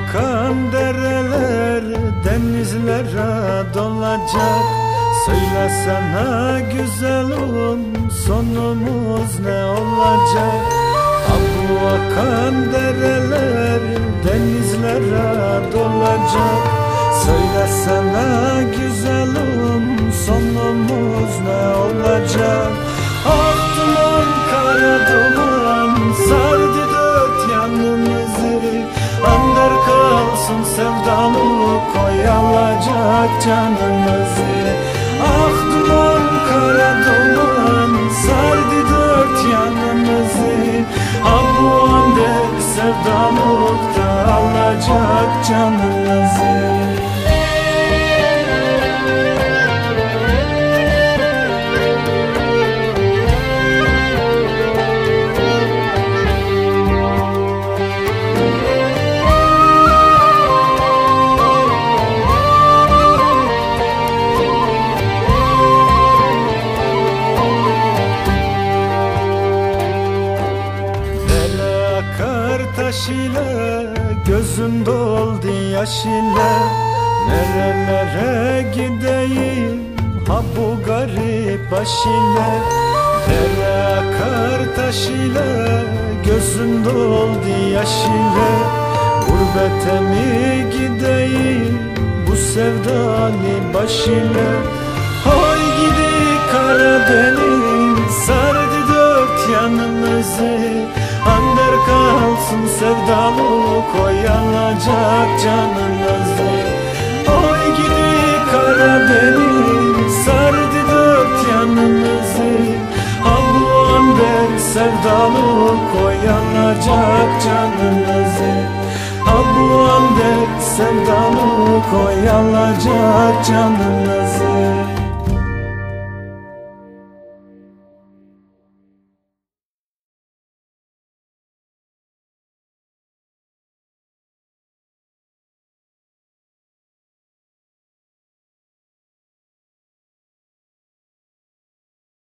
Akan dereler denizlere dolacak. Söylesene güzelim sonumuz ne olacak? Abu akan dereler denizlere dolacak. Söylesene güzelim sonumuz ne olacak? Ak kara duman sevdalık oyalacak canımızı. Ah duman kara duman sardı dört yanımızı. Ah bu ander sevdalık da alacak canımızı ile Gözüm doldu yaş ile Nerelere gideyim? Ha bu garip baş ile Dere akar taş ile Gözüm doldu yaş ile Gurbete mi gideyim? Bu sevdalı baş ile Hay gidi Karadeniz Sardı dört yanımızı Ander kalsın sevdalık Oyanacak canımızı Oy gidi Karadeniz Sardı dört yanımızı. Ha bu ander sevdalık Oyanacak canımızı Ha bu ander sevdalık Oyanacak canımızı